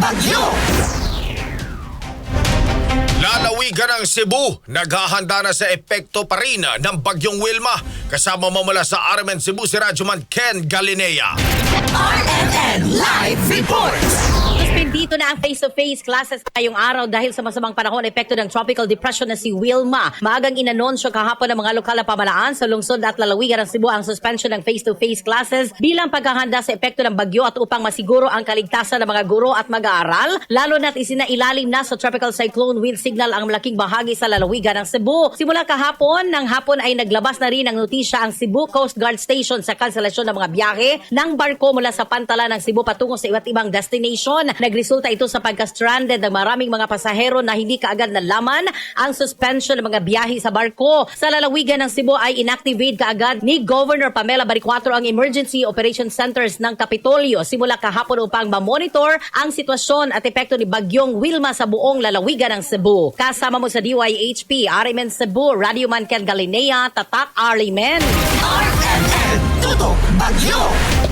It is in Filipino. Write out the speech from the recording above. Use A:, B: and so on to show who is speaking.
A: Bagyo!
B: Lalawigan ng Cebu, naghahanda na sa epekto pa rin ng bagyong Wilma. Kasama mo mula sa RMN Cebu si Radyoman Ken Galinea.
A: RMN Live Reports!
C: Suspendito na ang face-to-face classes ngayong araw dahil sa masamang panahon epekto ng tropical depression na si Wilma. Maagang inanunsyo kahapon ng mga lokal na pamalaan sa lungsod at lalawigan ng Cebu ang suspension ng face-to-face classes bilang paghahanda sa epekto ng bagyo at upang masiguro ang kaligtasan ng mga guro at mag-aaral, lalo na't isinailalim na sa tropical cyclone wind signal ang malaking bahagi sa lalawigan ng Cebu. Simula kahapon, ng hapon ay naglabas na rin ng notisya ang Cebu Coast Guard Station sa kanselasyon ng mga biyahe ng barko mula sa pantala ng Cebu patungo sa iba't ibang destination. Nagresulta ito sa pagka-stranded ng maraming mga pasahero na hindi kaagad nalaman ang suspension ng mga biyahe sa barko. Sa lalawigan ng Cebu ay inactivate kaagad ni Governor Pamela Baricuatro ang Emergency Operation Centers ng Kapitolyo simula kahapon upang ma-monitor ang sitwasyon at epekto ni Bagyong Wilma sa buong lalawigan ng Cebu. Kasama mo sa DYHP, Arimen Cebu, Radio Man Ken Galinea, Tatak Arimen.
A: RMN Tutok Bagyo!